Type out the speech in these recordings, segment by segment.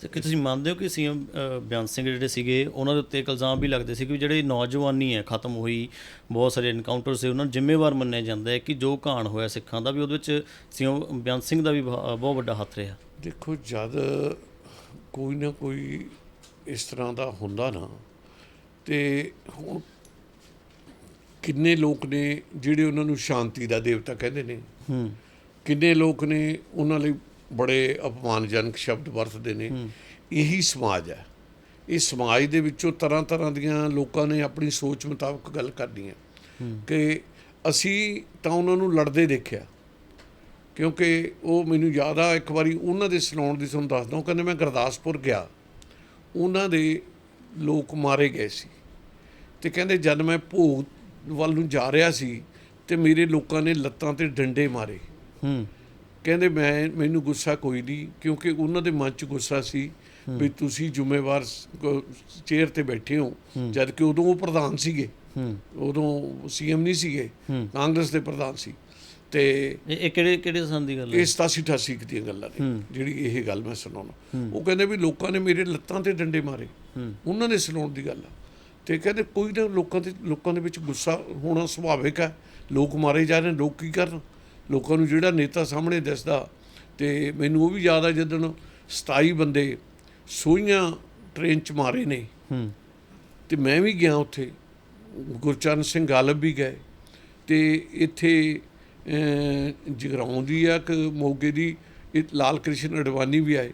ਤੇ ਕਿ ਤੁਸੀਂ ਮੰਨਦੇ ਹੋ ਕਿ ਸੀਐਮ ਬਿਆਨ ਸਿੰਘ ਜਿਹੜੇ ਸੀਗੇ ਉਹਨਾਂ ਦੇ ਉੱਤੇ ਇੱਕ ਇਲਜ਼ਾਮ ਵੀ ਲੱਗਦੇ ਸੀ ਕਿ ਜਿਹੜੇ ਨੌਜਵਾਨੀ ਹੈ ਖਤਮ ਹੋਈ ਬਹੁਤ ਸਾਰੇ ਐਨਕਾਊਂਟਰ ਸੀ ਉਹਨਾਂ ਨੂੰ ਜ਼ਿੰਮੇਵਾਰ ਮੰਨਿਆ ਜਾਂਦਾ ਹੈ ਕਿ ਜੋ ਘਾਣ ਹੋਇਆ ਸਿੱਖਾਂ ਦਾ ਵੀ ਉਹਦੇ ਵਿੱਚ ਸੀਐਮ ਬਿਆਨ ਸਿੰਘ ਦਾ ਵੀ ਬਹੁਤ ਵੱਡਾ ਹੱਥ ਰਿਹਾ। ਦੇਖੋ ਜਦ ਕੋਈ ਨਾ ਕੋਈ ਇਸ ਤਰ੍ਹਾਂ ਦਾ ਹੁੰਦਾ ਨਾ ਤੇ ਹੁਣ ਕਿੰਨੇ ਲੋਕ ਨੇ ਜਿਹੜੇ ਉਹਨਾਂ ਨੂੰ ਸ਼ਾਂਤੀ ਦਾ ਦੇਵਤਾ ਕਹਿੰਦੇ ਨੇ? ਹੂੰ। ਕਿੰਨੇ ਲੋਕ ਨੇ ਉਹਨਾਂ ਲਈ ਬੜੇ ਅਪਮਾਨਜਨਕ ਸ਼ਬਦ ਵਰਤਦੇ ਨੇ। ਇਹੀ ਸਮਾਜ ਹੈ। ਇਸ ਸਮਾਜ ਦੇ ਵਿੱਚੋਂ ਤਰ੍ਹਾਂ ਤਰ੍ਹਾਂ ਦੀਆਂ ਲੋਕਾਂ ਨੇ ਆਪਣੀ ਸੋਚ ਮੁਤਾਬਕ ਗੱਲ ਕਰਨੀ ਹੈ। ਕਿ ਅਸੀਂ ਤਾਂ ਉਹਨਾਂ ਨੂੰ ਲੜਦੇ ਦੇਖਿਆ। ਕਿਉਂਕਿ ਉਹ ਮੈਨੂੰ ਯਾਦ ਆ ਇੱਕ ਵਾਰੀ ਉਹਨਾਂ ਦੇ ਸੁਣਾਉਣ ਦੀ ਤੁਹਾਨੂੰ ਦੱਸਦਾ ਕਹਿੰਦੇ ਮੈਂ ਗੁਰਦਾਸਪੁਰ ਗਿਆ। ਉਹਨਾਂ ਦੇ ਲੋਕ ਮਾਰੇ ਗਏ ਸੀ। ਤੇ ਕਹਿੰਦੇ ਜਦ ਮੈਂ ਭੋਗ ਵੱਲ ਨੂੰ ਜਾ ਰਿਹਾ ਸੀ ਤੇ ਮੇਰੇ ਲੋਕਾਂ ਨੇ ਲੱਤਾਂ ਤੇ ਡੰਡੇ ਮਾਰੇ। ਹੂੰ। ਕਹਿੰਦੇ ਮੈਂ ਮੈਨੂੰ ਗੁੱਸਾ ਕੋਈ ਨਹੀਂ ਕਿਉਂਕਿ ਉਹਨਾਂ ਦੇ ਮਨ 'ਚ ਗੁੱਸਾ ਸੀ ਵੀ ਤੁਸੀਂ ਜ਼ਿੰਮੇਵਾਰ ਚੇਅਰ ਤੇ ਬੈਠੇ ਹੋ। ਜਦ ਕਿ ਉਦੋਂ ਉਹ ਪ੍ਰਧਾਨ ਸੀਗੇ। ਹੂੰ। ਉਦੋਂ ਸੀਐਮ ਨਹੀਂ ਸੀਗੇ। ਕਾਂਗਰਸ ਦੇ ਪ੍ਰਧਾਨ ਸੀ। ਤੇ ਇਹ ਕਿਹੜੇ ਕਿਹੜੇ ਸੰਨ ਦੀ ਗੱਲ ਹੈ? ਇਹ 87 88 ਦੀਆਂ ਗੱਲਾਂ ਨੇ। ਜਿਹੜੀ ਇਹ ਗੱਲ ਮੈਂ ਸੁਣਾਉਣਾ। ਉਹ ਕਹਿੰਦੇ ਵੀ ਲੋਕਾਂ ਨੇ ਮੇਰੇ ਲੱਤਾਂ ਤੇ ਡੰਡੇ ਮਾਰੇ। ਉਹਨਾਂ ਦੇ ਸੁਣਾਉਣ ਦੀ ਗੱਲ ਆ। ਤੇ ਕਹਿੰਦੇ ਕੋਈ ਨਾ ਲੋਕਾਂ ਦੇ ਲੋਕਾਂ ਦੇ ਵਿੱਚ ਗੁੱਸਾ ਹੋਣਾ ਸੁਭਾਵਿਕ ਹੈ। ਲੋਕ ਮਾਰੇ ਜਾ ਰਹੇ ਨੇ ਲੋਕ ਕੀ ਕਰਨ? ਲੋਕਾਂ ਨੂੰ ਜਿਹੜਾ ਨੇਤਾ ਸਾਹਮਣੇ ਦਿਸਦਾ ਤੇ ਮੈਨੂੰ ਉਹ ਵੀ ਯਾਦ ਆ ਜਦੋਂ 27 ਬੰਦੇ ਸੋਈਆਂ ਟ੍ਰੇਨ 'ਚ ਮਾਰੇ ਨੇ। ਹੂੰ। ਤੇ ਮੈਂ ਵੀ ਗਿਆ ਉੱਥੇ। ਗੁਰਚਰਨ ਸਿੰਘ ਗਾਲਬ ਵੀ ਗਏ। ਤੇ ਇੱਥੇ ਜਗਰਾਉਂ ਦੀ ਆ ਕਿ ਮੋਗੇ ਦੀ ਇਹ ਲਾਲ ਕ੍ਰਿਸ਼ਨ ਅਡਵਾਨੀ ਵੀ ਆਏ।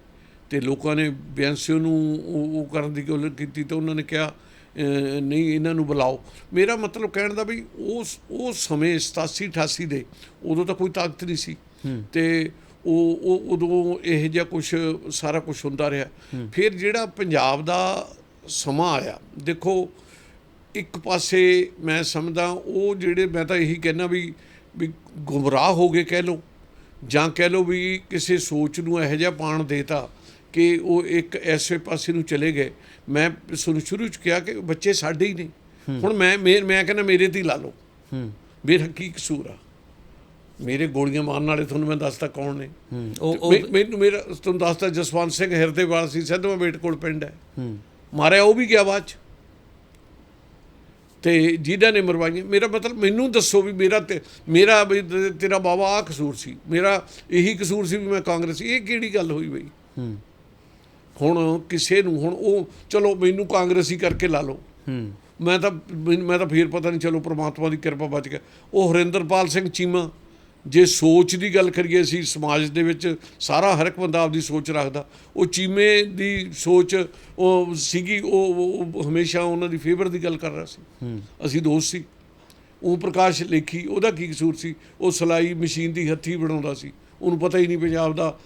ਤੇ ਲੋਕਾਂ ਨੇ ਬੈਂਸਿਓ ਨੂੰ ਉਹ ਕਰਨ ਦੀ ਗੱਲ ਕੀਤੀ ਤੇ ਉਹਨਾਂ ਨੇ ਕਿਹਾ ਨਹੀਂ ਇਹਨਾਂ ਨੂੰ ਬੁਲਾਓ। ਮੇਰਾ ਮਤਲਬ ਕਹਿਣ ਦਾ ਵੀ ਉਸ ਉਸ ਸਮੇਂ 87 88 ਦੇ ਉਦੋਂ ਤਾਂ ਕੋਈ ਤਾਕਤ ਨਹੀਂ ਸੀ। ਤੇ ਉਹ ਉਹ ਉਦੋਂ ਇਹ ਜਿਹਾ ਕੁਝ ਸਾਰਾ ਕੁਝ ਹੁੰਦਾ ਰਿਹਾ। ਫਿਰ ਜਿਹੜਾ ਪੰਜਾਬ ਦਾ ਸਮਾਂ ਆਇਆ ਦੇਖੋ ਇੱਕ ਪਾਸੇ ਮੈਂ ਸਮਝਦਾ ਉਹ ਜਿਹੜੇ ਮੈਂ ਤਾਂ ਇਹੀ ਕਹਿਣਾ ਵੀ ਵੀ ਗੁੰਮਰਾਹ ਹੋ ਗਏ ਕਹਿ ਲਓ ਜਾਂ ਕਹਿ ਲਓ ਵੀ ਕਿਸੇ ਸੋਚ ਨੂੰ ਇਹੋ ਜਿਹਾ ਪਾਣ ਦੇਤਾ ਕਿ ਉਹ ਇੱਕ ਐਸੇ ਪਾਸੇ ਨੂੰ ਚਲੇ ਗਏ। ਮੈਂ ਤੁਹਾਨੂੰ ਸ਼ੁਰੂ ਚ ਕਿਹਾ ਕਿ ਬੱਚੇ ਸਾਡੇ ਹੀ ਨੇ। ਹੁਣ ਮੈਂ ਮੈਂ ਮੈਂ ਕਹਿੰਦਾ ਮੇਰੇ ਤੇ ਹੀ ਲਾ ਲਓ। ਹੂੰ। ਮੇਰਾ ਕੀ ਕਸੂਰ ਆ? ਮੇਰੇ ਗੋਲੀਆਂ ਮਾਰਨ ਵਾਲੇ ਤੁਹਾਨੂੰ ਮੈਂ ਦੱਸਦਾ ਕੌਣ ਨੇ। ਉਹ ਮੈਨੂੰ ਮੇਰਾ ਤੁਹਾਨੂੰ ਦੱਸਦਾ ਜਸਵੰਤ ਸਿੰਘ ਹਿਰਦੇਵਾਲ ਸੀ ਸਿੱਧਵਾਂ ਬੇਟ ਕੋਲ ਪਿੰਡ ਹੈ। ਹੂੰ। ਮਾਰਿਆ ਉਹ ਵੀ ਗਿਆ ਬਾਅਦ ਚ। ਤੇ ਜਿਹਦਾ ਨੇ ਮਰਵਾਈਆਂ ਮੇਰਾ ਮਤਲਬ ਮੈਨੂੰ ਦੱਸੋ ਵੀ ਮੇਰਾ ਤੇ ਮੇਰਾ ਤੇਰਾ ਬਾਬਾ ਆ ਕਸੂਰ ਸੀ। ਮੇਰਾ ਇਹੀ ਕਸੂਰ ਸੀ ਵੀ ਮੈਂ ਕਾਂਗਰਸੀ ਇਹ ਕਿਹੜੀ ਗੱਲ ਹੋਈ ਬਈ? ਹੂੰ। ਹੁਣ ਕਿਸੇ ਨੂੰ ਹੁਣ ਉਹ ਚਲੋ ਮੈਨੂੰ ਕਾਂਗਰਸੀ ਕਰਕੇ ਲਾ ਲਓ। ਹੂੰ। ਮੈਂ ਤਾਂ ਮੈਂ ਤਾਂ ਫੇਰ ਪਤਾ ਨਹੀਂ ਚਲੋ ਪ੍ਰਮਾਤਮਾ ਦੀ ਕਿਰਪਾ ਬਚ ਗਿਆ। ਉਹ ਹਰਿੰਦਰਪਾਲ ਸਿੰਘ ਚੀਮਾ ਜੇ ਸੋਚ ਦੀ ਗੱਲ ਕਰੀਏ ਅਸੀਂ ਸਮਾਜ ਦੇ ਵਿੱਚ ਸਾਰਾ ਹਰ ਇੱਕ ਬੰਦਾ ਆਪਦੀ ਸੋਚ ਰੱਖਦਾ। ਉਹ ਚੀਮੇ ਦੀ ਸੋਚ ਉਹ ਸੀਗੀ ਉਹ ਹਮੇਸ਼ਾ ਉਹਨਾਂ ਦੀ ਫੇਵਰ ਦੀ ਗੱਲ ਕਰ ਰਿਹਾ ਸੀ। ਅਸੀਂ ਦੋਸਤ ਸੀ। ਉਹ ਪ੍ਰਕਾਸ਼ ਲੇਖੀ ਉਹਦਾ ਕੀ ਕਸੂਰ ਸੀ? ਉਹ ਸਲਾਈ ਮਸ਼ੀਨ ਦੀ ਹੱਥੀ ਬਣਾਉਂਦਾ ਸੀ। ਉਹਨੂੰ ਪਤਾ ਹੀ ਨਹੀਂ ਪੰਜਾਬ ਦਾ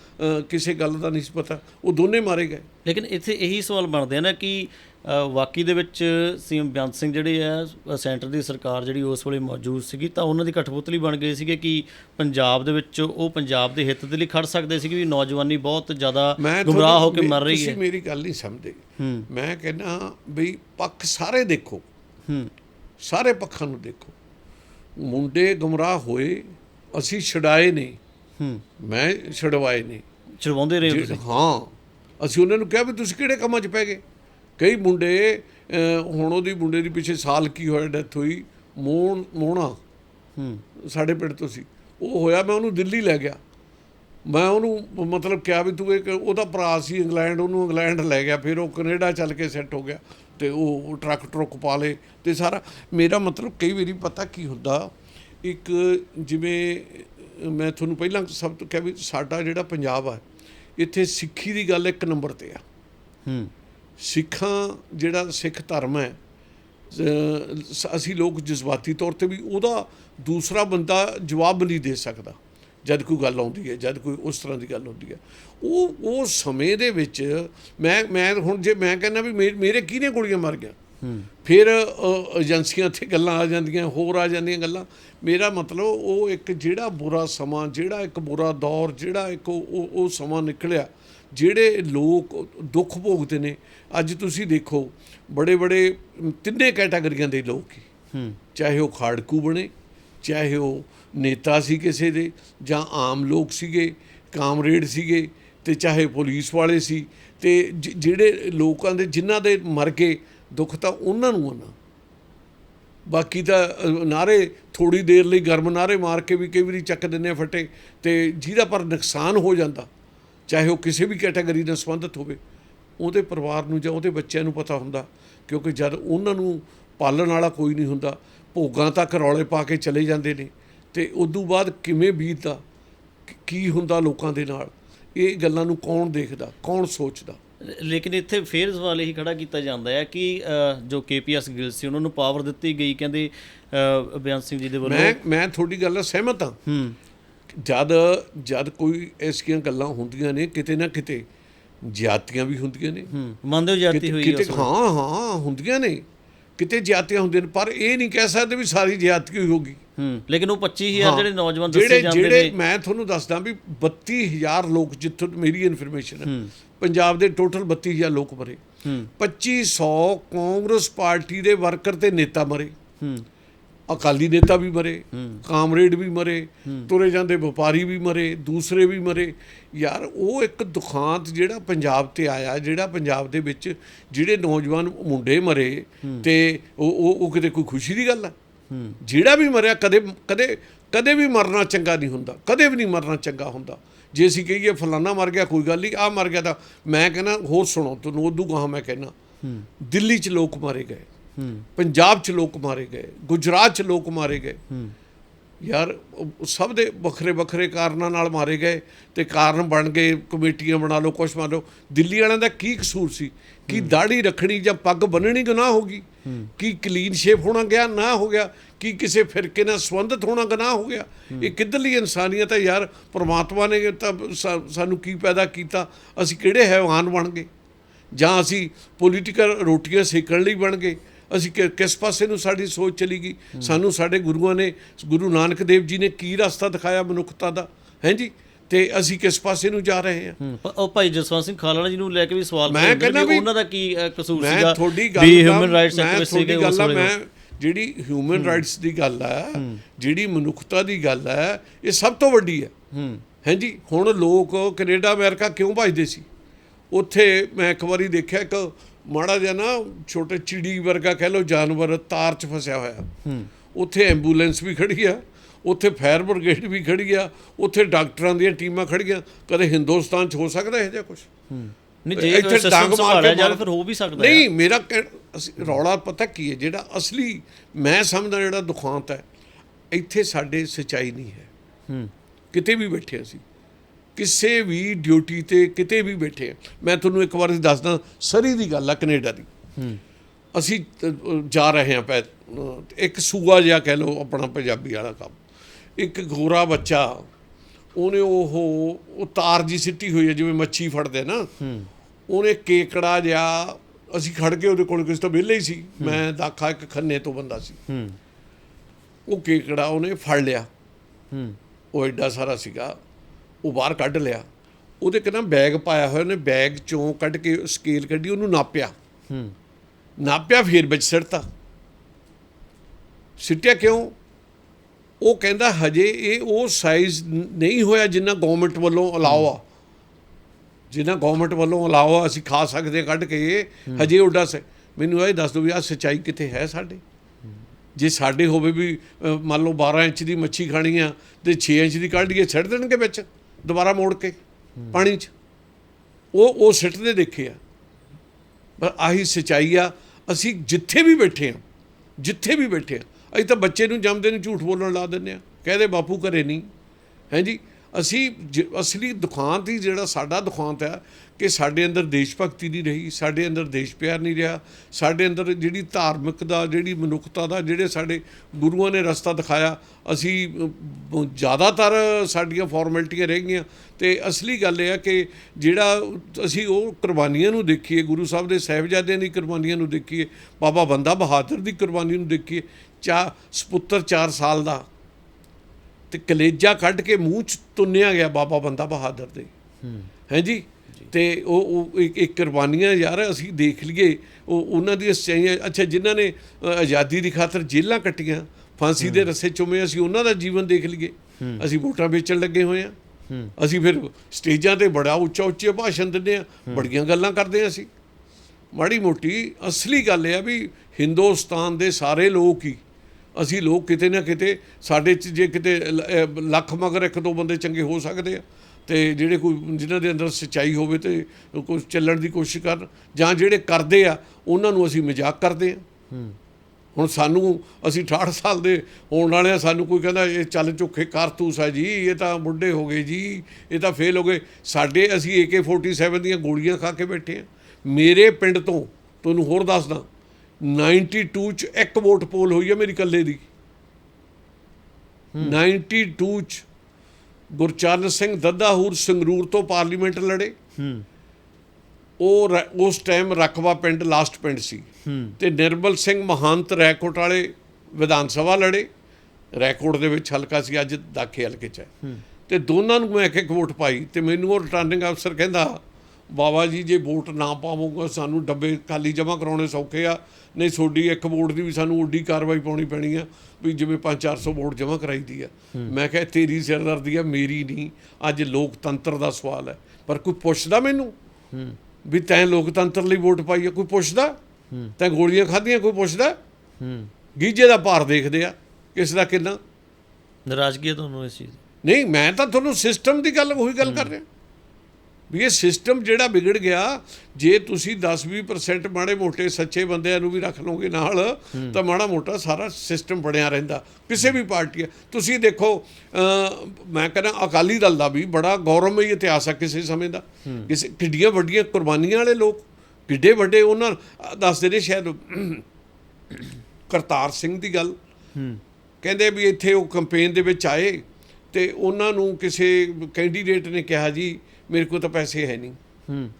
ਕਿਸੇ ਗੱਲ ਦਾ ਨਹੀਂ ਪਤਾ। ਉਹ ਦੋਨੇ ਮਾਰੇ ਗਏ। ਲੇਕਿਨ ਇੱਥੇ ਇਹੀ ਸਵਾਲ ਬਣਦੇ ਆ ਨਾ ਕਿ ਅ, ਵਾਕਈ ਦੇ ਵਿੱਚ ਸੀਐਮ ਬਿਆਨ ਸਿੰਘ ਜਿਹੜੇ ਆ ਸੈਂਟਰ ਦੀ ਸਰਕਾਰ ਜਿਹੜੀ ਉਸ ਵੇਲੇ ਮੌਜੂਦ ਸੀਗੀ ਤਾਂ ਉਹਨਾਂ ਦੀ ਕਠਪੁਤਲੀ ਬਣ ਗਏ ਸੀਗੇ ਕਿ ਪੰਜਾਬ ਦੇ ਵਿੱਚ ਉਹ ਪੰਜਾਬ ਦੇ ਹਿੱਤ ਦੇ ਲਈ ਖੜ ਸਕਦੇ ਸੀ ਕਿ ਨੌਜਵਾਨੀ ਬਹੁਤ ਜ਼ਿਆਦਾ ਗੁੰਮਰਾਹ ਹੋ ਕੇ ਮਰ ਰਹੀ ਤੁਸੀਂ ਹੈ। ਮੇਰੀ ਗੱਲ ਨਹੀਂ ਸਮਝਦੇ। ਮੈਂ ਕਹਿੰਦਾ ਬਈ ਪੱਖ ਸਾਰੇ ਦੇਖੋ। ਹੂੰ। ਸਾਰੇ ਪੱਖਾਂ ਨੂੰ ਦੇਖੋ। ਮੁੰਡੇ ਗੁੰਮਰਾਹ ਹੋਏ ਅਸੀਂ ਛਡਾਏ ਨੇ ਹੂੰ। ਮੈਂ ਛਡਵਾਏ ਨੇ। ਚਰਵਾਉਂਦੇ ਰਹੇ ਤੁਸੀਂ? ਹਾਂ। ਅਸੀਂ ਉਹਨਾਂ ਨੂੰ ਕਿਹਾ ਵੀ ਤੁਸੀਂ ਕਿਹੜੇ ਕੰਮਾਂ 'ਚ ਪੈ ਗਏ? ਕਈ ਮੁੰਡੇ ਹੁਣ ਉਹਦੀ ਮੁੰਡੇ ਦੀ ਪਿੱਛੇ ਸਾਲ ਕੀ ਹੋਇਆ ਡੈਥ ਹੋਈ ਮੋਹਣ ਮੋਹਣਾ ਹੂੰ। ਸਾਡੇ ਪਿੰਡ ਤੋਂ ਸੀ। ਉਹ ਹੋਇਆ ਮੈਂ ਉਹਨੂੰ ਦਿੱਲੀ ਲੈ ਗਿਆ। ਮੈਂ ਉਹਨੂੰ ਮਤਲਬ ਕਿਹਾ ਵੀ ਤੂੰ ਇੱਕ ਉਹਦਾ ਭਰਾ ਸੀ ਇੰਗਲੈਂਡ ਉਹਨੂੰ ਇੰਗਲੈਂਡ ਲੈ ਗਿਆ। ਫਿਰ ਉਹ ਕੈਨੇਡਾ ਚੱਲ ਕੇ ਸੈੱਟ ਹੋ ਗਿਆ ਤੇ ਉਹ ਉਹ ਟਰੱਕ ਟਰੁੱਕ ਪਾ ਲੇ ਤੇ ਸਾਰਾ। ਮੇਰਾ ਮਤਲਬ ਕਈ ਵਾਰੀ ਪਤਾ ਕੀ ਹੁੰਦਾ ਇੱਕ ਜਿਵੇਂ ਮੈਂ ਤੁਹਾਨੂੰ ਪਹਿਲਾਂ ਸਭ ਤੋਂ ਕਿਹਾ ਵੀ ਸਾਡਾ ਜਿਹੜਾ ਪੰਜਾਬ ਆ ਇੱਥੇ ਸਿੱਖੀ ਦੀ ਗੱਲ ਇੱਕ ਨੰਬਰ ਤੇ ਆ। ਹੂੰ। ਸਿੱਖਾਂ ਜਿਹੜਾ ਸਿੱਖ ਧਰਮ ਹੈ ਅਸੀਂ ਲੋਕ ਜਜ਼ਬਾਤੀ ਤੌਰ ਤੇ ਵੀ ਉਹਦਾ ਦੂਸਰਾ ਬੰਦਾ ਜਵਾਬ ਨਹੀਂ ਦੇ ਸਕਦਾ ਜਦ ਕੋਈ ਗੱਲ ਆਉਂਦੀ ਹੈ ਜਦ ਕੋਈ ਉਸ ਤਰ੍ਹਾਂ ਦੀ ਗੱਲ ਹੁੰਦੀ ਹੈ। ਉਹ ਉਹ ਸਮੇਂ ਦੇ ਵਿੱਚ ਮੈਂ ਮੈਂ ਹੁਣ ਜੇ ਮੈਂ ਕਹਿੰਦਾ ਵੀ ਮੇਰੇ ਕਿਹਨੇ ਗੋਲੀਆਂ ਮਾਰ ਗਿਆ? ਫਿਰ ਏਜੰਸੀਆਂ ਤੇ ਗੱਲਾਂ ਆ ਜਾਂਦੀਆਂ ਹੋਰ ਆ ਜਾਂਦੀਆਂ ਗੱਲਾਂ। ਮੇਰਾ ਮਤਲਬ ਉਹ ਇੱਕ ਜਿਹੜਾ ਬੁਰਾ ਸਮਾਂ ਜਿਹੜਾ ਇੱਕ ਬੁਰਾ ਦੌਰ ਜਿਹੜਾ ਇੱਕ ਉਹ ਉਹ- ਸਮਾਂ ਨਿਕਲਿਆ ਜਿਹੜੇ ਲੋਕ ਦੁੱਖ ਭੋਗਦੇ ਨੇ। ਅੱਜ ਤੁਸੀਂ ਦੇਖੋ ਬੜੇ ਬੜੇ ਤਿੰਨੇ ਕੈਟਾਗਰੀਆਂ ਦੇ ਲੋਕ ਹੀ। ਚਾਹੇ ਉਹ ਖਾੜਕੂ ਬਣੇ ਚਾਹੇ ਉਹ ਨੇਤਾ ਸੀ ਕਿਸੇ ਦੇ ਜਾਂ ਆਮ ਲੋਕ ਸੀਗੇ ਕਾਮਰੇਡ ਸੀਗੇ ਤੇ ਚਾਹੇ ਪੁਲਿਸ ਵਾਲੇ ਸੀ ਤੇ ਜਿਹੜੇ ਲੋਕਾਂ ਦੇ ਜਿਨ੍ਹਾਂ ਦੇ ਮਰ ਗਏ ਦੁੱਖ ਤਾਂ ਉਹਨਾਂ ਨੂੰ ਆ ਨਾ। ਬਾਕੀ ਤਾਂ ਅ, ਨਾਰੇ ਥੋੜੀ ਦੇਰ ਲਈ ਗਰਮ ਨਾਰੇ ਮਾਰ ਕੇ ਵੀ ਕਈ ਵਾਰੀ ਚੱਕ ਦਿੰਦੇ ਆ ਫਟੇ ਤੇ ਜਿਹਦਾ ਪਰ ਨੁਕਸਾਨ ਹੋ ਜਾਂਦਾ ਚਾਹੇ ਉਹ ਕਿਸੇ ਵੀ ਕੈਟਾਗਰੀ ਨਾਲ ਸੰਬੰਧਿਤ ਹੋਵੇ ਉਹਦੇ ਪਰਿਵਾਰ ਨੂੰ ਜਾਂ ਉਹਦੇ ਬੱਚਿਆਂ ਨੂੰ ਪਤਾ ਹੁੰਦਾ ਕਿਉਂਕਿ ਜਦ ਉਹਨਾਂ ਨੂੰ ਪਾਲਣ ਵਾਲਾ ਕੋਈ ਨਹੀਂ ਹੁੰਦਾ ਭੋਗਾਂ ਤੱਕ ਰੌਲੇ ਪਾ ਕੇ ਚਲੇ ਜਾਂਦੇ ਨੇ ਤੇ ਉਦੋਂ ਬਾਅਦ ਕਿਵੇਂ ਬੀਤਦਾ ਕੀ- ਕੀ ਹੁੰਦਾ ਲੋਕਾਂ ਦੇ ਨਾਲ ਇਹ ਗੱਲਾਂ ਨੂੰ ਕੌਣ ਦੇਖਦਾ ਕੌਣ ਸੋਚਦਾ। ਲੇਕਿਨ ਇੱਥੇ ਫੇਰ ਸਵਾਲ ਇਹੀ ਖੜਾ ਕੀਤਾ ਜਾਂਦਾ ਹੈ ਕਿ ਜੋ ਕੇਪੀਐਸ ਗਿੱਲ ਸੀ ਉਹਨਾਂ ਨੂੰ ਪਾਵਰ ਦਿੱਤੀ ਗਈ ਕਹਿੰਦੇ ਅ, ਬਿਆਨ ਸਿੰਘ ਜੀ ਦੇ ਵੱਲੋਂ। ਮੈਂ ਮੈਂ ਤੁਹਾਡੀ ਗੱਲ ਨਾਲ ਸਹਿਮਤ ਹਾਂ। ਹੂੰ। ਜਦ ਜਦ ਕੋਈ ਐਸੀਆਂ ਗੱਲਾਂ ਹੁੰਦੀਆਂ ਨੇ ਕਿਤੇ ਨਾ ਕਿਤੇ ਜਾਤੀਆਂ ਵੀ ਹੁੰਦੀਆਂ ਨੇ। ਹੂੰ ਮੰਨਦੇ ਹੋ ਜਾਤੀ ਹੋਈ ਹੈ ਕਿਤੇ ਹਾਂ ਹਾਂ ਹੁੰਦੀਆਂ ਨੇ। ਕਿਤੇ ਜਾਤੀਆਂ ਹੁੰਦੀਆਂ ਨੇ ਪਰ ਇਹ ਨਹੀਂ ਕਹਿ ਸਕਦੇ ਵੀ ਸਾਰੀ ਜਾਤੀ ਹੀ ਹੋਗੀ ਹੂੰ ਲੇਕਿਨ ਉਹ 25000 ਹਾਂ, ਜਿਹੜੇ ਨੌਜਵਾਨ ਦੱਸੇ ਜਿਹੜੇ ਜਾਂਦੇ ਜਿਹੜੇ ਨੇ ਮੈਂ ਤੁਹਾਨੂੰ ਦੱਸਦਾ ਵੀ 32000 ਲੋਕ ਜਿੱਥੋਂ ਮੇਰੀ ਇਨਫੋਰਮੇਸ਼ਨ ਹੈ। ਪੰਜਾਬ ਦੇ ਟੋਟਲ 32000 ਲੋਕ ਮਰੇ। ਹੂੰ। 2500 ਕਾਂਗਰਸ ਪਾਰਟੀ ਦੇ ਵਰਕਰ ਤੇ ਨੇਤਾ ਮਰੇ। ਅਕਾਲੀ ਨੇਤਾ ਵੀ ਮਰੇ। ਕਾਮਰੇਡ ਵੀ ਮਰੇ। ਤੁਰੇ ਜਾਂਦੇ ਵਪਾਰੀ ਵੀ ਮਰੇ ਦੂਸਰੇ ਵੀ ਮਰੇ। ਯਾਰ ਉਹ ਇੱਕ ਦੁਖਾਂਤ ਜਿਹੜਾ ਪੰਜਾਬ ਤੇ ਆਇਆ ਜਿਹੜਾ ਪੰਜਾਬ ਦੇ ਵਿੱਚ ਜਿਹੜੇ ਨੌਜਵਾਨ ਮੁੰਡੇ ਮਰੇ ਤੇ ਉਹ ਉਹ ਕਿਤੇ ਕੋਈ ਖੁਸ਼ੀ ਦੀ ਗੱਲ ਆ? ਜਿਹੜਾ ਵੀ ਮਰਿਆ ਕਦੇ ਕਦੇ ਕਦੇ ਵੀ ਮਰਨਾ ਚੰਗਾ ਨਹੀਂ ਹੁੰਦਾ ਕਦੇ ਵੀ ਨਹੀਂ ਮਰਨਾ ਚੰਗਾ ਹੁੰਦਾ। ਜੇ ਅਸੀਂ ਕਹੀਏ ਫਲਾਨਾ ਮਰ ਗਿਆ ਕੋਈ ਗੱਲ ਨਹੀਂ ਆ ਮਰ ਗਿਆ ਤਾਂ ਮੈਂ ਕਹਿੰਦਾ ਹੋਰ ਸੁਣੋ ਤੁਹਾਨੂੰ ਉਦੋਂ ਕਹਾ ਮੈਂ ਕਹਿੰਦਾ। ਦਿੱਲੀ 'ਚ ਲੋਕ ਮਾਰੇ ਗਏ ਪੰਜਾਬ 'ਚ ਲੋਕ ਮਾਰੇ ਗਏ ਗੁਜਰਾਤ 'ਚ ਲੋਕ ਮਾਰੇ ਗਏ। ਯਾਰ ਸਭ ਦੇ ਵੱਖਰੇ ਵੱਖਰੇ ਕਾਰਨਾਂ ਨਾਲ ਮਾਰੇ ਗਏ ਤੇ ਕਾਰਨ ਬਣ ਗਏ ਕਮੇਟੀਆਂ ਬਣਾ ਲਓ ਕੁਛ ਬਣਾ ਲਓ। ਦਿੱਲੀ ਵਾਲਿਆਂ ਦਾ ਕੀ ਕਸੂਰ ਸੀ? ਕੀ ਦਾੜੀ ਰੱਖਣੀ ਜਾਂ ਪੱਗ ਬੰਨਣੀ ਗੁਨਾਹ ਹੋ ਗਈ? ਕੀ ਕਲੀਨ ਸ਼ੇਪ ਹੋਣਾ ਗਿਆ ਨਾ ਹੋ ਗਿਆ? ਕੀ ਕਿਸੇ ਫਿਰਕੇ ਨਾਲ ਸੰਬੰਧਿਤ ਹੋਣਾ ਗੁਨਾਹ ਹੋ ਗਿਆ? ਇਹ ਕਿੱਧਰਲੀ ਇਨਸਾਨੀਅਤ ਹੈ ਯਾਰ? ਪ੍ਰਮਾਤਮਾ ਨੇ ਤਾਂ ਸਾਨੂੰ ਕੀ ਪੈਦਾ ਕੀਤਾ? ਅਸੀਂ ਕਿਹੜੇ ਹੈਵਾਨ ਬਣ ਗਏ? ਜਾਂ ਅਸੀਂ ਪੋਲੀਟੀਕਲ ਰੋਟੀਆਂ ਸੇਕਣ ਲਈ ਬਣ ਗਏ? ਅਸੀਂ ਕਿਸ ਪਾਸੇ ਨੂੰ ਸਾਡੀ ਸੋਚ ਚਲੀ ਗਈ? ਸਾਨੂੰ ਸਾਡੇ ਗੁਰੂਆਂ ਨੇ ਗੁਰੂ ਨਾਨਕ ਦੇਵ ਜੀ ਨੇ ਕੀ ਰਸਤਾ ਦਿਖਾਇਆ ਮਨੁੱਖਤਾ ਦਾ? ਹੈ ਜੀ? ਤੇ ਅਸੀਂ ਕਿਸ ਪਾਸੇ ਨੂੰ ਜਾ ਰਹੇ ਹਾਂ? ਉਹ ਭਾਈ ਜਸਵੰਤ ਸਿੰਘ ਖਾਲੜਾ ਜੀ ਨੂੰ ਲੈ ਕੇ ਵੀ ਸਵਾਲ ਮੈਂ ਕਹਿੰਦਾ ਵੀ ਵੀ ਉਹਨਾਂ ਦਾ ਕੀ ਕਸੂਰ ਮੈਂ ਸੀਗਾ? ਤੁਹਾਡੀ ਵੀ ਗੱਲ ਹਿਊਮਨ ਦਾ- ਰਾਈਟਸ ਮੈਂ ਐਕਟਿਵਿਸਟ ਤੁਹਾਡੀ ਸੀਗੇ ਗੱਲ ਉਸ ਆ, ਵੇਲੇ ਮੈਂ ਜਿਹੜੀ ਹਿਊਮਨ ਰਾਈਟਸ ਦੀ ਗੱਲ ਹੈ। ਜਿਹੜੀ ਮਨੁੱਖਤਾ ਦੀ ਗੱਲ ਹੈ ਇਹ ਸਭ ਤੋਂ ਵੱਡੀ ਹੈ ਹੂੰ। ਹੈ ਜੀ? ਹੁਣ ਲੋਕ ਕੈਨੇਡਾ ਅਮਰੀਕਾ ਕਿਉਂ ਭਜਦੇ ਸੀ? ਉੱਥੇ ਮੈਂ ਇੱਕ ਵਾਰੀ ਦੇਖਿਆ ਇੱਕ ਮਾੜਾ ਜਿਹਾ ਨਾ ਛੋਟੇ ਚਿੜੀ ਵਰਗਾ ਕਹਿ ਲਓ ਜਾਨਵਰ ਤਾਰ 'ਚ ਫਸਿਆ ਹੋਇਆ। ਹੂੰ ਉੱਥੇ ਐਂਬੂਲੈਂਸ ਵੀ ਖੜੀ ਆ ਉੱਥੇ ਫਾਇਰ ਬ੍ਰਿਗੇਡ ਵੀ ਖੜੀ ਆ ਉੱਥੇ ਡਾਕਟਰਾਂ ਦੀਆਂ ਟੀਮਾਂ ਖੜੀਆਂ। ਕਦੇ ਹਿੰਦੁਸਤਾਨ 'ਚ ਹੋ ਸਕਦਾ ਇਹ ਜਿਹਾ ਕੁਝ ਨਹੀਂ ਜੇ ਇੱਥੇ ਡੰਗ ਮਾਰ ਕੇ ਮਾਰ- ਫਿਰ ਹੋ ਵੀ ਸਕਦਾ ਹੈ ਨਹੀਂ ਮੇਰਾ ਰੌਲਾ ਪਤਾ ਕੀ ਹੈ ਜਿਹੜਾ ਅਸਲੀ ਮੈਂ ਸਮਝਦਾ ਜਿਹੜਾ ਦੁਖਾਂਤ ਹੈ ਇੱਥੇ ਸਾਡੇ ਸਚਾਈ ਨਹੀਂ ਹੈ। ਹੂੰ। ਕਿਤੇ ਵੀ ਬੈਠੇ ਅਸੀਂ। ਕਿਸੇ ਵੀ ਡਿਊਟੀ ਤੇ ਕਿਤੇ ਵੀ ਬੈਠੇ ਹਾਂ ਮੈਂ ਤੁਹਾਨੂੰ ਇੱਕ ਵਾਰ ਦੱਸਦਾ ਸਰੀ ਦੀ ਗੱਲ ਆ ਕੈਨੇਡਾ ਦੀ। ਅਸੀਂ ਜਾ ਰਹੇ ਹਾਂ ਪੈ ਅ, ਇੱਕ ਸੂਆ ਜਿਹਾ ਕਹਿ ਲਓ ਆਪਣਾ ਪੰਜਾਬੀ ਵਾਲਾ ਕੰਮ। ਇੱਕ ਗੋਰਾ ਬੱਚਾ ਉਹਨੇ ਉਹ ਉਹ ਤਾਰ ਜੀ ਸਿੱਟੀ ਹੋਈ ਹੈ ਜਿਵੇਂ ਮੱਛੀ ਫੜਦੇ ਨਾ। ਉਹਨੇ ਕੇਕੜਾ ਜਿਹਾ ਅਸੀਂ ਖੜ ਕੇ ਉਹਦੇ ਕੋਲ ਕਿਸੇ ਤੋਂ ਵਿਹਲੇ ਹੀ ਸੀ। ਮੈਂ ਦਾਖਾ ਇੱਕ ਖੰਨੇ ਤੋਂ ਬੰਦਾ ਸੀ। ਉਹ ਕੇਕੜਾ ਉਹਨੇ ਫੜ ਲਿਆ। ਉਹ ਐਡਾ ਸਾਰਾ ਸੀਗਾ। ਉਹ ਬਾਹਰ ਕੱਢ ਲਿਆ। ਉਹਦੇ ਕਹਿੰਦਾ ਬੈਗ ਪਾਇਆ ਹੋਇਆ ਉਹਨੇ ਬੈਗ ਚੋਂ ਕੱਢ ਕੇ ਸਕੇਲ ਕੱਢੀ ਉਹਨੂੰ ਨਾਪਿਆ। ਹੂੰ। ਨਾਪਿਆ ਫੇਰ ਵਿੱਚ ਸਿੱਟਤਾ। ਸਿੱਟਿਆ ਕਿਉਂ? ਉਹ ਕਹਿੰਦਾ ਹਜੇ ਇਹ ਉਹ ਸਾਈਜ਼ ਨਹੀਂ ਹੋਇਆ ਜਿੰਨਾ ਗਵਰਨਮੈਂਟ ਵੱਲੋਂ ਅਲਾਓ ਆ। ਜਿੰਨਾ ਗਵਰਨਮੈਂਟ ਵੱਲੋਂ ਅਲਾਓ ਆ ਅਸੀਂ ਖਾ ਸਕਦੇ ਹਾਂ ਕੱਢ ਕੇ ਹਜੇ ਉੱਡਾ ਸ ਮੈਨੂੰ ਇਹ ਦੱਸ ਦਿਓ ਵੀ ਆ ਸੱਚਾਈ ਕਿੱਥੇ ਹੈ ਸਾਡੇ? ਜੇ ਸਾਡੇ ਹੋਵੇ ਵੀ ਮੰਨ ਲਓ 12 ਇੰਚ ਦੀ ਮੱਛੀ ਖਾਣੀ ਆ ਤੇ 6 ਇੰਚ ਦੀ ਕੱਢ ਕੇ ਛੱਡ ਦੇਣਗੇ ਵਿੱਚ। ਦੁਬਾਰਾ ਮੋੜ ਕੇ, ਪਾਣੀ 'ਚ। ਉਹ ਉਹ ਸਿੱਟਦੇ ਦੇਖੇ ਆ। ਪਰ ਆਹੀ ਸਚਾਈ ਆ, ਅਸੀਂ ਜਿੱਥੇ ਵੀ ਬੈਠੇ ਆ, ਜਿੱਥੇ ਵੀ ਬੈਠੇ ਆ, ਅਸੀਂ ਤਾਂ ਬੱਚੇ ਨੂੰ ਜੰਮਦੇ ਨੂੰ ਝੂਠ ਬੋਲਣ ਲਾ ਦਿੰਦੇ ਆ। ਕਹਦੇ ਬਾਪੂ ਘਰੇ ਨਹੀਂ। ਹੈ ਜੀ? ਅਸੀਂ ਜ- ਅਸਲੀ ਦੁਖਾਂਤ ਹੀ ਜਿਹੜਾ ਸਾਡਾ ਦੁਖਾਂਤ ਹੈ ਕਿ ਸਾਡੇ ਅੰਦਰ ਦੇਸ਼ ਭਗਤੀ ਨਹੀਂ ਰਹੀ, ਸਾਡੇ ਅੰਦਰ ਦੇਸ਼ ਪਿਆਰ ਨਹੀਂ ਰਿਹਾ, ਸਾਡੇ ਅੰਦਰ ਜਿਹੜੀ ਧਾਰਮਿਕ ਦਾ, ਜਿਹੜੀ ਮਨੁੱਖਤਾ ਦਾ, ਜਿਹੜੇ ਸਾਡੇ ਗੁਰੂਆਂ ਨੇ ਰਸਤਾ ਦਿਖਾਇਆ, ਅਸੀਂ ਜ਼ਿਆਦਾਤਰ ਸਾਡੀਆਂ ਫਾਰਮੈਲਿਟੀਆਂ ਰਹਿ ਗਈਆਂ। ਤੇ ਅਸਲੀ ਗੱਲ ਇਹ ਹੈ ਕਿ ਜਿਹੜਾ ਅਸੀਂ ਉਹ ਕੁਰਬਾਨੀਆਂ ਨੂੰ ਦੇਖੀਏ, ਗੁਰੂ ਸਾਹਿਬ ਦੇ ਸਾਹਿਬਜ਼ਾਦਿਆਂ ਦੀ ਕੁਰਬਾਨੀਆਂ ਨੂੰ ਦੇਖੀਏ, ਬਾਬਾ ਬੰਦਾ ਬਹਾਦਰ ਦੀ ਕੁਰਬਾਨੀ ਨੂੰ ਦੇਖੀਏ ਚਾ ਸਪੁੱਤਰ 4 ਸਾਲ ਦਾ ਤੇ ਕਲੇਜਾ ਕੱਢ ਕੇ ਮੂੰਹ ਚ ਤੁੰਨਿਆ ਗਿਆ ਬਾਬਾ ਬੰਦਾ ਬਹਾਦਰ ਦੇ। ਹੈ। ਜੀ? ਤੇ ਉਹ ਉਹ ਇੱਕ ਇੱਕ ਕੁਰਬਾਨੀਆਂ ਯਾਰ ਅਸੀਂ ਦੇਖ ਲਈਏ ਉਹ ਉਹਨਾਂ ਦੀ ਸਚਾਈਆਂ ਅੱਛਾ ਜਿਨ੍ਹਾਂ ਨੇ ਆਜ਼ਾਦੀ ਦੀ ਖਾਤਰ ਜੇਲ੍ਹਾਂ ਕੱਟੀਆਂ ਫਾਂਸੀ ਦੇ ਰਸੇ ਚੁੰਮੇ ਅਸੀਂ ਉਹਨਾਂ ਦਾ ਜੀਵਨ ਦੇਖ ਲਈਏ। ਅਸੀਂ ਵੋਟਾਂ ਵੇਚਣ ਲੱਗੇ ਹੋਏ ਆ ਹੂੰ। ਅਸੀਂ ਫਿਰ ਸਟੇਜਾਂ ਤੇ ਬੜਾ ਉੱਚਾ ਉੱਚੇ ਭਾਸ਼ਣ ਦਿੰਦੇ ਆ ਬੜੀਆਂ ਗੱਲਾਂ ਕਰਦੇ ਆ ਅਸੀਂ। ਮਾੜੀ ਮੋਟੀ ਅਸਲੀ ਗੱਲ ਇਹ ਆ ਵੀ ਹਿੰਦੁਸਤਾਨ ਦੇ ਸਾਰੇ ਲੋਕ ਹੀ ਅਸੀਂ ਲੋਕ ਕਿਤੇ ਨਾ ਕਿਤੇ ਸਾਡੇ ਚ ਜੇ ਕਿਤੇ ਲੱਖ ਮਗਰ ਇੱਕ ਦੋ ਬੰਦੇ ਚੰਗੇ ਹੋ ਸਕਦੇ ਆ ਤੇ ਜਿਹੜੇ ਕੋਈ ਜਿਨ੍ਹਾਂ ਦੇ ਅੰਦਰ ਸੱਚਾਈ ਹੋਵੇ ਤੇ ਕੁਝ ਚੱਲਣ ਦੀ ਕੋਸ਼ਿਸ਼ ਕਰਨ ਜਾਂ ਜਿਹੜੇ ਕਰਦੇ ਆ ਉਹਨਾਂ ਨੂੰ ਅਸੀਂ ਮਜ਼ਾਕ ਕਰਦੇ ਆ। ਹੂੰ। ਹੁਣ ਸਾਨੂੰ ਅਸੀਂ 68 ਸਾਲ ਦੇ ਹੋਣ ਵਾਲੇ ਆ ਸਾਨੂੰ ਕੋਈ ਕਹਿੰਦਾ ਇਹ ਚੱਲ ਝੁੱਖੇ ਕਾਰਤੂਸ ਆ ਜੀ ਇਹ ਤਾਂ ਬੁੱਢੇ ਹੋ ਗਏ ਜੀ ਇਹ ਤਾਂ ਫੇਲ ਹੋ ਗਏ। ਸਾਡੇ ਅਸੀਂ AK47 ਦੀਆਂ ਗੋਲੀਆਂ ਖਾ ਕੇ ਬੈਠੇ ਆ। ਮੇਰੇ ਪਿੰਡ ਤੋਂ ਤੁਹਾਨੂੰ ਹੋਰ ਦੱਸਦਾ 92 ਚ ਇੱਕ ਵੋਟ ਪੋਲ ਹੋਈ ਹੈ ਮੇਰੀ ਇਕੱਲੇ ਦੀ। 92 ਚ ਗੁਰਚਰਨ ਸਿੰਘ ਦੱਦਾਹੂਰ ਸੰਗਰੂਰ ਤੋਂ ਪਾਰਲੀਮੈਂਟ ਲੜੇ। ਹੂੰ। ਉਹ ਉਸ ਟਾਈਮ ਰਕਬਾ ਪਿੰਡ ਲਾਸਟ ਪਿੰਡ ਸੀ। ਤੇ ਨਿਰਮਲ ਸਿੰਘ ਮਹੰਤ ਰੈਕੋਟ ਵਾਲੇ ਵਿਧਾਨ ਸਭਾ ਲੜੇ। ਰੈਕੋਟ ਦੇ ਵਿੱਚ ਹਲਕਾ ਸੀ ਅੱਜ ਦਾਖੇ ਹਲਕੇ ਚ ਤੇ ਦੋਨਾਂ ਨੂੰ ਮੈਂ ਇੱਕ ਇੱਕ ਵੋਟ ਪਾਈ ਤੇ ਮੈਨੂੰ ਉਹ ਰਿਟਰਨਿੰਗ ਅਫਸਰ ਕਹਿੰਦਾ ਬਾਬਾ ਜੀ ਜੇ ਵੋਟ ਨਾ ਪਾਵੋਗੇ ਸਾਨੂੰ ਡੱਬੇ ਖਾਲੀ ਜਮ੍ਹਾਂ ਕਰਾਉਣੇ ਸੌਖੇ ਆ। ਨਹੀਂ ਤੁਹਾਡੀ ਇੱਕ ਵੋਟ ਦੀ ਵੀ ਸਾਨੂੰ ਓਡੀ ਕਾਰਵਾਈ ਪਾਉਣੀ ਪੈਣੀ ਆ ਵੀ ਜਿਵੇਂ 5-400 ਵੋਟ ਜਮ੍ਹਾਂ ਕਰਾਈਦੀ ਆ। ਮੈਂ ਕਿਹਾ ਤੇਰੀ ਸਿਰਦਰਦੀ ਆ ਮੇਰੀ ਨਹੀਂ। ਅੱਜ ਲੋਕਤੰਤਰ ਦਾ ਸਵਾਲ ਹੈ। ਪਰ ਕੋਈ ਪੁੱਛਦਾ ਮੈਨੂੰ? ਵੀ ਤੈਂ ਲੋਕਤੰਤਰ ਲਈ ਵੋਟ ਪਾਈ ਆ ਕੋਈ ਪੁੱਛਦਾ। ਤੈਂ ਗੋਲੀਆਂ ਖਾਧੀਆਂ ਕੋਈ ਪੁੱਛਦਾ? ਗੀਜੇ ਦਾ ਭਾਰ ਦੇਖਦੇ ਆ ਕਿਸ ਦਾ ਕਿੰਨਾ? ਨਾਰਾਜ਼ਗੀ ਹੈ ਤੁਹਾਨੂੰ ਇਸ ਚੀਜ਼? ਨਹੀਂ ਮੈਂ ਤਾਂ ਤੁਹਾਨੂੰ ਸਿਸਟਮ ਦੀ ਗੱਲ ਉਹੀ ਗੱਲ ਕਰ ਰਿਹਾ। ਵੀ ਇਹ ਸਿਸਟਮ ਜਿਹੜਾ ਵਿਗੜ ਗਿਆ, ਜੇ ਤੁਸੀਂ 10-20% ਮਾੜੇ ਮੋਟੇ ਸੱਚੇ ਬੰਦਿਆਂ ਨੂੰ ਵੀ ਰੱਖ ਲਓਗੇ ਨਾਲ, ਤਾਂ ਮਾੜਾ ਮੋਟਾ ਸਾਰਾ ਸਿਸਟਮ ਬਣਿਆ ਰਹਿੰਦਾ। ਕਿਸੇ ਵੀ ਪਾਰਟੀ ਆ। ਤੁਸੀਂ ਦੇਖੋ ਮੈਂ ਕਹਿੰਦਾ ਅਕਾਲੀ ਦਲ ਦਾ ਵੀ ਬੜਾ ਗੌਰਵਮਈ ਇਤਿਹਾਸ ਆ ਕਿਸੇ ਸਮੇਂ ਦਾ। ਕਿਸੇ ਕਿੱਡੀਆਂ ਵੱਡੀਆਂ ਕੁਰਬਾਨੀਆਂ ਵਾਲੇ ਲੋਕ, ਕਿੱਡੇ ਵੱਡੇ ਉਹਨਾਂ, ਦੱਸਦੇ ਨੇ ਸ਼ਾਇਦ ਕਰਤਾਰ ਸਿੰਘ ਦੀ ਗੱਲ। ਕਹਿੰਦੇ ਵੀ ਇੱਥੇ ਉਹ ਕੈਂਪੇਨ ਦੇ ਵਿੱਚ ਆਏ ਤੇ ਉਹਨਾਂ ਨੂੰ ਕਿਸੇ ਕੈਂਡੀਡੇਟ ਨੇ ਕਿਹਾ ਜੀ ਮੇਰੇ ਕੋਲ ਤਾਂ ਪੈਸੇ ਹੈ ਨਹੀਂ। ਹੂੰ।